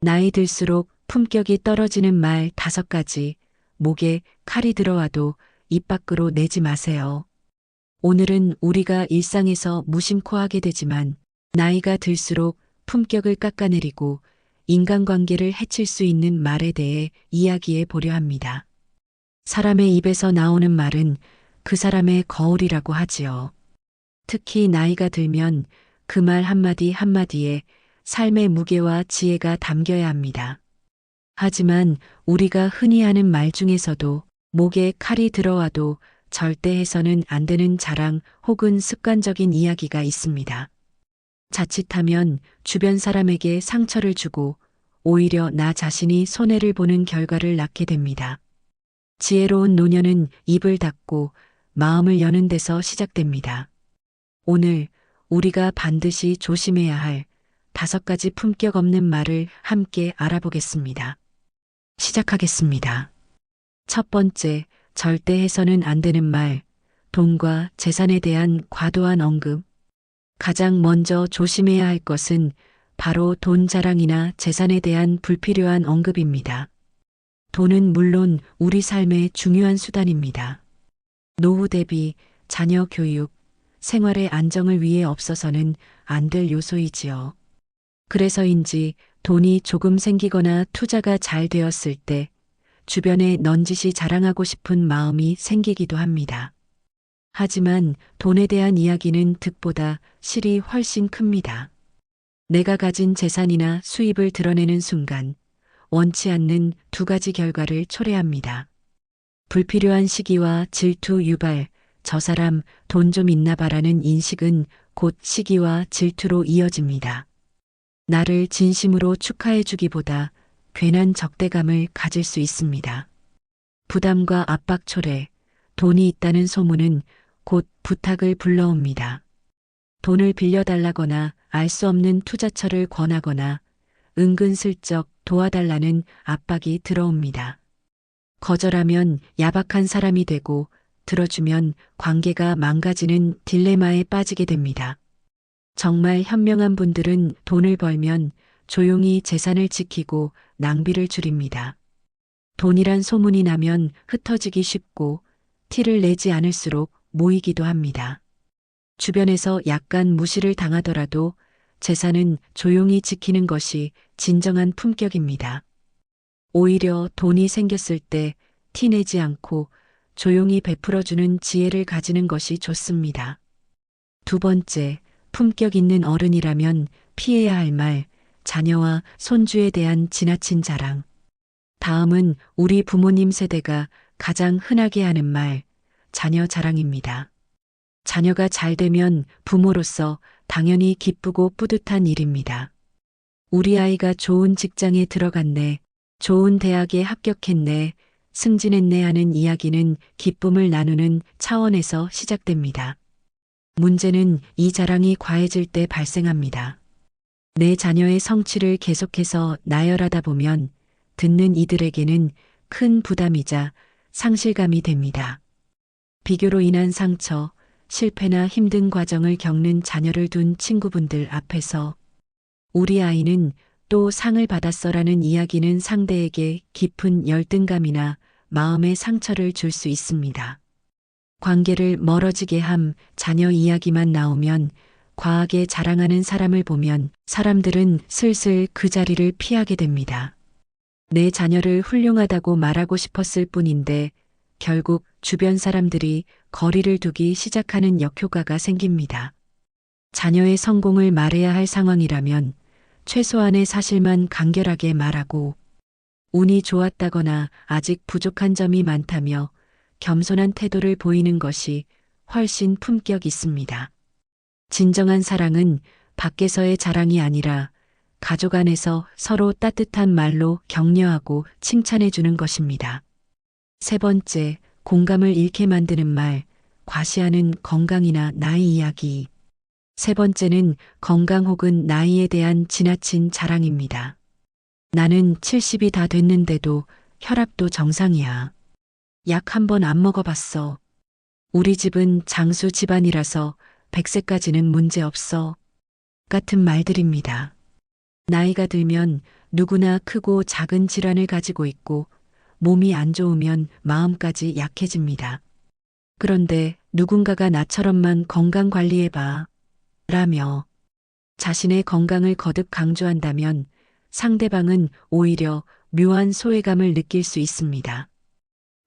나이 들수록 품격이 떨어지는 말 다섯 가지, 목에 칼이 들어와도 입 밖으로 내지 마세요. 오늘은 우리가 일상에서 무심코 하게 되지만 나이가 들수록 품격을 깎아내리고 인간관계를 해칠 수 있는 말에 대해 이야기해 보려 합니다. 사람의 입에서 나오는 말은 그 사람의 거울이라고 하지요. 특히 나이가 들면 그 말 한마디 한마디에 삶의 무게와 지혜가 담겨야 합니다. 하지만 우리가 흔히 하는 말 중에서도 목에 칼이 들어와도 절대 해서는 안 되는 자랑 혹은 습관적인 이야기가 있습니다. 자칫하면 주변 사람에게 상처를 주고 오히려 나 자신이 손해를 보는 결과를 낳게 됩니다. 지혜로운 노년은 입을 닫고 마음을 여는 데서 시작됩니다. 오늘 우리가 반드시 조심해야 할 다섯 가지 품격 없는 말을 함께 알아보겠습니다. 시작하겠습니다. 첫 번째, 절대 해서는 안 되는 말, 돈과 재산에 대한 과도한 언급. 가장 먼저 조심해야 할 것은 바로 돈 자랑이나 재산에 대한 불필요한 언급입니다. 돈은 물론 우리 삶의 중요한 수단입니다. 노후 대비, 자녀 교육, 생활의 안정을 위해 없어서는 안 될 요소이지요. 그래서인지 돈이 조금 생기거나 투자가 잘 되었을 때 주변에 넌지시 자랑하고 싶은 마음이 생기기도 합니다. 하지만 돈에 대한 이야기는 득보다 실이 훨씬 큽니다. 내가 가진 재산이나 수입을 드러내는 순간 원치 않는 두 가지 결과를 초래합니다. 불필요한 시기와 질투 유발, 저 사람 돈 좀 있나 봐라는 인식은 곧 시기와 질투로 이어집니다. 나를 진심으로 축하해 주기보다 괜한 적대감을 가질 수 있습니다. 부담과 압박 초래, 돈이 있다는 소문은 곧 부탁을 불러옵니다. 돈을 빌려달라거나 알 수 없는 투자처를 권하거나 은근슬쩍 도와달라는 압박이 들어옵니다. 거절하면 야박한 사람이 되고 들어주면 관계가 망가지는 딜레마에 빠지게 됩니다. 정말 현명한 분들은 돈을 벌면 조용히 재산을 지키고 낭비를 줄입니다. 돈이란 소문이 나면 흩어지기 쉽고 티를 내지 않을수록 모이기도 합니다. 주변에서 약간 무시를 당하더라도 재산은 조용히 지키는 것이 진정한 품격입니다. 오히려 돈이 생겼을 때 티내지 않고 조용히 베풀어주는 지혜를 가지는 것이 좋습니다. 두 번째, 품격 있는 어른이라면 피해야 할 말, 자녀와 손주에 대한 지나친 자랑. 다음은 우리 부모님 세대가 가장 흔하게 하는 말, 자녀 자랑입니다. 자녀가 잘 되면 부모로서 당연히 기쁘고 뿌듯한 일입니다. 우리 아이가 좋은 직장에 들어갔네, 좋은 대학에 합격했네, 승진했네 하는 이야기는 기쁨을 나누는 차원에서 시작됩니다. 문제는 이 자랑이 과해질 때 발생합니다. 내 자녀의 성취를 계속해서 나열하다 보면 듣는 이들에게는 큰 부담이자 상실감이 됩니다. 비교로 인한 상처, 실패나 힘든 과정을 겪는 자녀를 둔 친구분들 앞에서 우리 아이는 또 상을 받았어라는 이야기는 상대에게 깊은 열등감이나 마음의 상처를 줄 수 있습니다. 관계를 멀어지게 함 자녀 이야기만 나오면 과하게 자랑하는 사람을 보면 사람들은 슬슬 그 자리를 피하게 됩니다. 내 자녀를 훌륭하다고 말하고 싶었을 뿐인데 결국 주변 사람들이 거리를 두기 시작하는 역효과가 생깁니다. 자녀의 성공을 말해야 할 상황이라면 최소한의 사실만 간결하게 말하고 운이 좋았다거나 아직 부족한 점이 많다며 겸손한 태도를 보이는 것이 훨씬 품격 있습니다. 진정한 사랑은 밖에서의 자랑이 아니라 가족 안에서 서로 따뜻한 말로 격려하고 칭찬해 주는 것입니다. 세 번째, 공감을 잃게 만드는 말, 과시하는 건강이나 나이 이야기. 세 번째는 건강 혹은 나이에 대한 지나친 자랑입니다. 나는 70이 다 됐는데도 혈압도 정상이야. 약 한 번 안 먹어봤어. 우리 집은 장수 집안이라서 100세까지는 문제 없어. 같은 말들입니다. 나이가 들면 누구나 크고 작은 질환을 가지고 있고 몸이 안 좋으면 마음까지 약해집니다. 그런데 누군가가 나처럼만 건강 관리해봐. 라며 자신의 건강을 거듭 강조한다면 상대방은 오히려 묘한 소외감을 느낄 수 있습니다.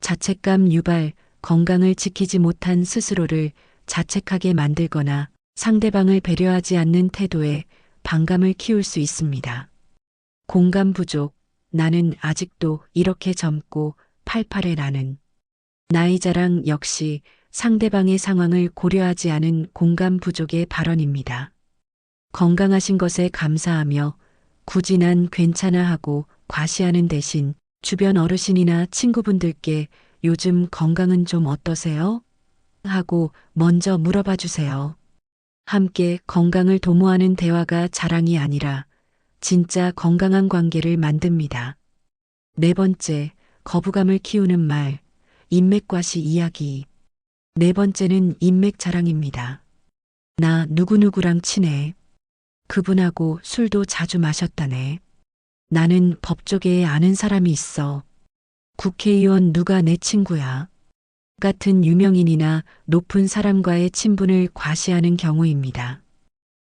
자책감 유발, 건강을 지키지 못한 스스로를 자책하게 만들거나 상대방을 배려하지 않는 태도에 반감을 키울 수 있습니다. 공감 부족, 나는 아직도 이렇게 젊고 팔팔해 라는 나이 자랑 역시 상대방의 상황을 고려하지 않은 공감 부족의 발언입니다. 건강하신 것에 감사하며 굳이 난 괜찮아 하고 과시하는 대신 주변 어르신이나 친구분들께 요즘 건강은 좀 어떠세요? 하고 먼저 물어봐 주세요. 함께 건강을 도모하는 대화가 자랑이 아니라 진짜 건강한 관계를 만듭니다. 네 번째, 거부감을 키우는 말, 인맥과시 이야기. 네 번째는 인맥 자랑입니다. 나 누구누구랑 친해. 그분하고 술도 자주 마셨다네. 나는 법조계에 아는 사람이 있어. 국회의원 누가 내 친구야. 같은 유명인이나 높은 사람과의 친분을 과시하는 경우입니다.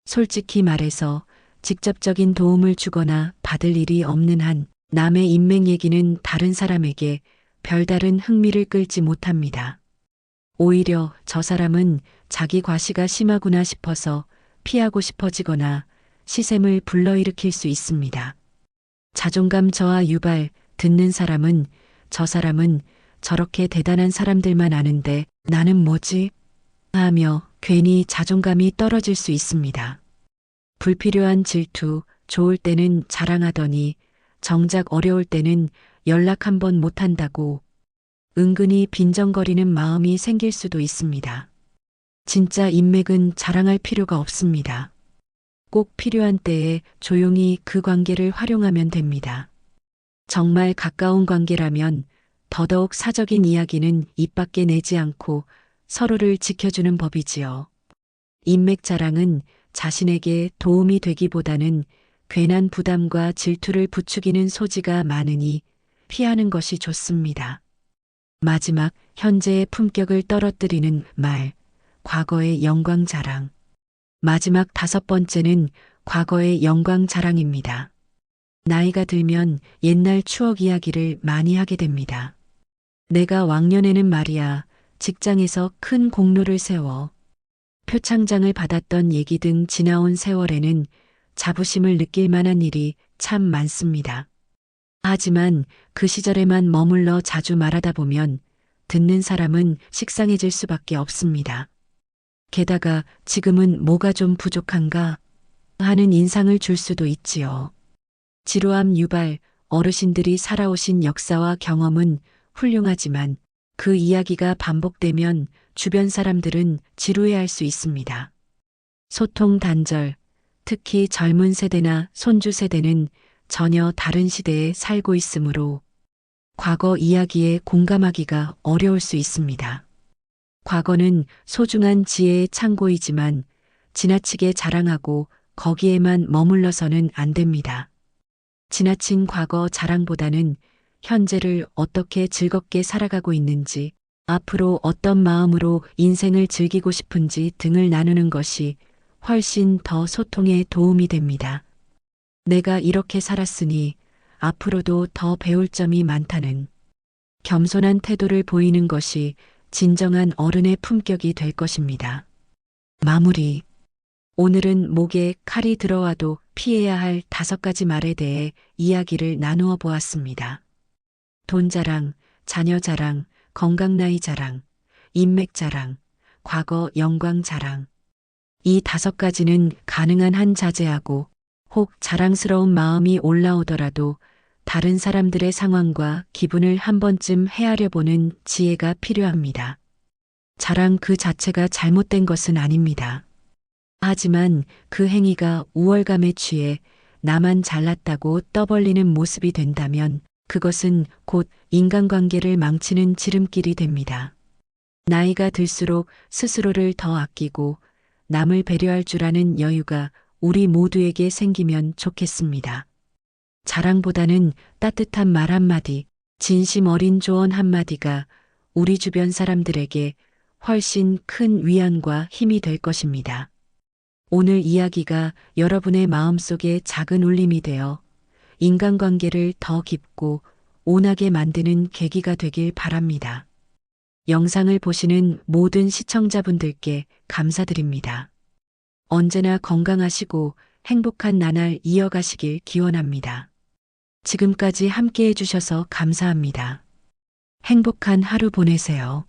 솔직히 말해서 직접적인 도움을 주거나 받을 일이 없는 한 남의 인맥 얘기는 다른 사람에게 별다른 흥미를 끌지 못합니다. 오히려 저 사람은 자기 과시가 심하구나 싶어서 피하고 싶어지거나 시샘을 불러일으킬 수 있습니다. 자존감 저하 유발, 듣는 사람은 저 사람은 저렇게 대단한 사람들만 아는데 나는 뭐지? 하며 괜히 자존감이 떨어질 수 있습니다. 불필요한 질투, 좋을 때는 자랑하더니 정작 어려울 때는 연락 한 번 못한다고 은근히 빈정거리는 마음이 생길 수도 있습니다. 진짜 인맥은 자랑할 필요가 없습니다. 꼭 필요한 때에 조용히 그 관계를 활용하면 됩니다. 정말 가까운 관계라면 더더욱 사적인 이야기는 입 밖에 내지 않고 서로를 지켜주는 법이지요. 인맥 자랑은 자신에게 도움이 되기보다는 괜한 부담과 질투를 부추기는 소지가 많으니 피하는 것이 좋습니다. 마지막 현재의 품격을 떨어뜨리는 말, 과거의 영광 자랑. 마지막 다섯 번째는 과거의 영광 자랑입니다. 나이가 들면 옛날 추억 이야기를 많이 하게 됩니다. 내가 왕년에는 말이야 직장에서 큰 공로를 세워 표창장을 받았던 얘기 등 지나온 세월에는 자부심을 느낄 만한 일이 참 많습니다. 하지만 그 시절에만 머물러 자주 말하다 보면 듣는 사람은 식상해질 수밖에 없습니다. 게다가 지금은 뭐가 좀 부족한가 하는 인상을 줄 수도 있지요. 지루함 유발, 어르신들이 살아오신 역사와 경험은 훌륭하지만 그 이야기가 반복되면 주변 사람들은 지루해할 수 있습니다. 소통 단절, 특히 젊은 세대나 손주 세대는 전혀 다른 시대에 살고 있으므로 과거 이야기에 공감하기가 어려울 수 있습니다. 과거는 소중한 지혜의 창고이지만 지나치게 자랑하고 거기에만 머물러서는 안 됩니다. 지나친 과거 자랑보다는 현재를 어떻게 즐겁게 살아가고 있는지, 앞으로 어떤 마음으로 인생을 즐기고 싶은지 등을 나누는 것이 훨씬 더 소통에 도움이 됩니다. 내가 이렇게 살았으니 앞으로도 더 배울 점이 많다는 겸손한 태도를 보이는 것이 진정한 어른의 품격이 될 것입니다. 마무리. 오늘은 목에 칼이 들어와도 피해야 할 다섯 가지 말에 대해 이야기를 나누어 보았습니다. 돈 자랑, 자녀 자랑, 건강 나이 자랑, 인맥 자랑, 과거 영광 자랑. 이 다섯 가지는 가능한 한 자제하고 혹 자랑스러운 마음이 올라오더라도 다른 사람들의 상황과 기분을 한 번쯤 헤아려 보는 지혜가 필요합니다. 자랑 그 자체가 잘못된 것은 아닙니다. 하지만 그 행위가 우월감에 취해 나만 잘났다고 떠벌리는 모습이 된다면 그것은 곧 인간관계를 망치는 지름길이 됩니다. 나이가 들수록 스스로를 더 아끼고 남을 배려할 줄 아는 여유가 우리 모두에게 생기면 좋겠습니다. 자랑보다는 따뜻한 말 한마디, 진심 어린 조언 한마디가 우리 주변 사람들에게 훨씬 큰 위안과 힘이 될 것입니다. 오늘 이야기가 여러분의 마음속에 작은 울림이 되어 인간관계를 더 깊고 온하게 만드는 계기가 되길 바랍니다. 영상을 보시는 모든 시청자분들께 감사드립니다. 언제나 건강하시고 행복한 나날 이어가시길 기원합니다. 지금까지 함께 해주셔서 감사합니다. 행복한 하루 보내세요.